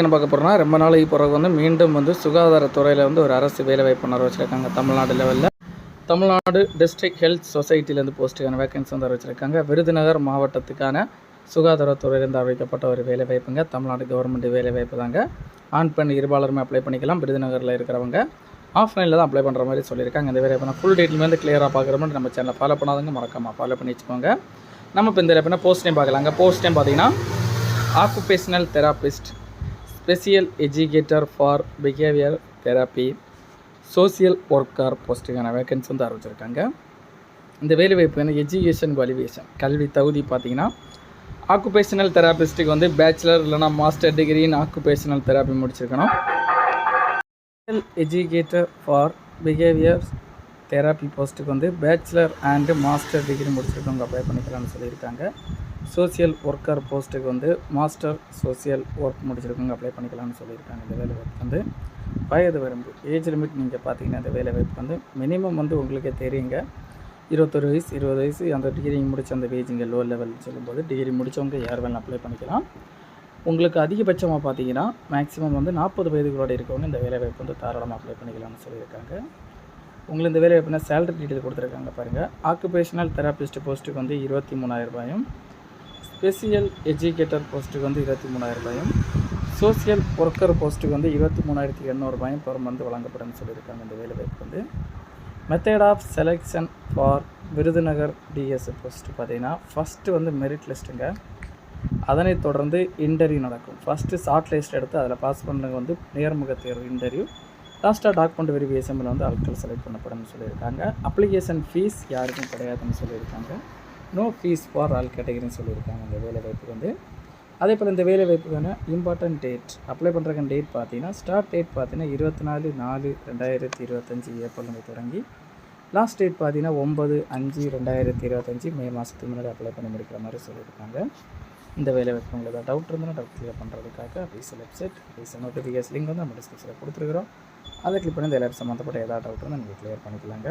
என்ன பார்க்க போகிறோம்னா ரொம்ப நாளைக்கு பிறகு வந்து மீண்டும் வந்து சுகாதாரத்துறையில் வந்து ஒரு அரசு வேலைவாய்ப்பு உணர்வு வச்சுருக்காங்க. தமிழ்நாடு லெவலில் தமிழ்நாடு டிஸ்ட்ரிக்ட் ஹெல்த் சொசைட்டிலேருந்து போஸ்ட்டுக்கான வேகன்சி வந்து வச்சுருக்காங்க விருதுநகர் மாவட்டத்துக்கான சுகாதாரத்துறையிலேருந்து அறிவிக்கப்பட்ட ஒரு வேலைவாய்ப்புங்க தமிழ்நாடு கவர்மெண்ட் வேலைவாய்ப்பு தாங்க. ஆண் பெண் இருபாலருமே அப்ளை பண்ணிக்கலாம். விருதுநகரில் இருக்கிறவங்க ஆஃப்லைனில் தான் அப்ளை பண்ணுற மாதிரி சொல்லியிருக்காங்க. இந்த வேலைவாய்ப்பு ஃபுல் டீட்டெயில் வந்து கிளியராக பார்க்குற மாதிரி நம்ம சேனலை ஃபாலோ பண்ணாதவங்க மறக்காமல் ஃபாலோ பண்ணி வச்சுக்கோங்க நம்ம இப்போ இந்த வேலைப்பான போஸ்ட் டைம் பார்க்கலாங்க. போஸ்ட் டைம் பார்த்தீங்கன்னா occupational therapist special educator for behaviour therapy social worker போஸ்ட்டுக்கான vacancy வந்து அறிவிச்சிருக்காங்க. இந்த வேலைவாய்ப்பு வந்து எஜுகேஷன் குவாலிஃபிகேஷன் கல்வி தகுதி பார்த்தீங்கன்னா ஆக்குபேஷனல் தெராபிஸ்ட்டுக்கு வந்து பேச்சுலர் இல்லைனா master degree in occupational therapy முடிச்சிருக்கணும். எஜுகேட்டர் ஃபார் பிஹேவியர் தெராப்பி போஸ்ட்டுக்கு வந்து பேச்சுலர் அண்டு மாஸ்டர் டிகிரி முடிச்சிருக்கவங்க அப்ளை பண்ணிக்கலாம்னு சொல்லியிருக்காங்க. சோசியல் ஒர்க்கர் போஸ்ட்டுக்கு வந்து மாஸ்டர் சோசியல் ஒர்க் முடிச்சிருக்கவங்க அப்ளை பண்ணிக்கலாம்னு சொல்லியிருக்காங்க. இந்த வேலை வாய்ப்பு வந்து வயது வரம்பு ஏஜ் லிமிட் நீங்கள் பார்த்தீங்கன்னா இந்த வேலை வாய்ப்பு வந்து மினிமம் வந்து உங்களுக்கே தெரியுங்க. இருபத்தொரு வயசு இருபது வயசு அந்த டிகிரி முடித்த அந்த வேஜிங்க லோ லெவல் சொல்லும்போது டிகிரி முடித்தவங்க யார் வேணாலும் அப்ளை பண்ணிக்கலாம். உங்களுக்கு அதிகபட்சமாக பார்த்தீங்கன்னா மேக்ஸிமம் வந்து நாற்பது வயதுகளோட இருக்கவங்க இந்த வேலை வாய்ப்பு வந்து தாராளமாக அப்ளை பண்ணிக்கலாம்னு சொல்லியிருக்காங்க. உங்களுக்கு இந்த வேலை வாய்ப்புனா சேலரி டீட்டெயில் கொடுத்துருக்காங்க பாருங்கள் ஆக்குபேஷனல் தெராபிஸ்ட் போஸ்ட்டுக்கு வந்து இருபத்தி மூணாயிரம் ரூபாயும் ஸ்பெஷியல் எஜுகேட்டர் போஸ்ட்டுக்கு வந்து இருபத்தி மூணாயிரம் ரூபாயும் சோசியல் ஒர்க்கர் போஸ்ட்டுக்கு வந்து இருபத்தி மூணாயிரத்தி எண்ணூறுபாயும் பெர் மந்த் வழங்கப்படும்னு சொல்லியிருக்காங்க இந்த வேலைவாய்ப்பு வந்து. Method of selection for Virudhunagar DS post பார்த்தீங்கன்னா ஃபஸ்ட்டு வந்து மெரிட் லிஸ்ட்டுங்க அதனைத் தொடர்ந்து இன்டர்வியூ நடக்கும். ஃபஸ்ட்டு ஷார்ட் லிஸ்ட் எடுத்து அதில் பாஸ் பண்ணுறவங்க வந்து நேர்முக தேர்வு இன்டர்வியூ லாஸ்ட்டாக டாக்குமெண்ட் வெரிஃபிகேஷனில் வந்து ஆட்கள் செலக்ட் பண்ணப்படும்னு சொல்லியிருக்காங்க. அப்ளிகேஷன் ஃபீஸ் யாருக்கும் கிடையாதுன்னு சொல்லியிருக்காங்க. நோ ஃபீஸ் ஃபார் ஆல் கேட்டகரின்னு சொல்லியிருக்காங்க. இந்த வேலை வாய்ப்புக்கு வந்து. அதே போல் இந்த வேலை வாய்ப்புக்கான இம்பார்ட்டன்ட் டேட் அப்ளை பண்ணுறக்கான டேட் பார்த்தீங்கன்னா ஸ்டார்ட் டேட் பார்த்தீங்கன்னா இருபத்தி நாலு நாலு ரெண்டாயிரத்தி இருபத்தஞ்சி ஏப்ரல் தொடங்கி லாஸ்ட் டேட் பார்த்தீங்கன்னா ஒம்பது அஞ்சு ரெண்டாயிரத்தி இருபத்தஞ்சி மே மாதத்துக்கு முன்னாடி அப்ளை பண்ணி முடிக்கிற மாதிரி சொல்லியிருக்காங்க. இந்த வேலை வாய்ப்பு உங்களுக்கு ஏதாவது டவுட் இருந்தால் டவுட் கிளியர் பண்ணுறதுக்காக official website official notification link வந்து நம்ம டிஸ்கிரிப்ஷனில் கொடுத்துருக்குறோம். அதை கிளிக் பண்ணி இந்த எல்லாரும் சம்மந்தப்பட்ட ஏதாவது டவுட் வந்து நீங்கள் கிளியர் பண்ணிக்கலாங்க.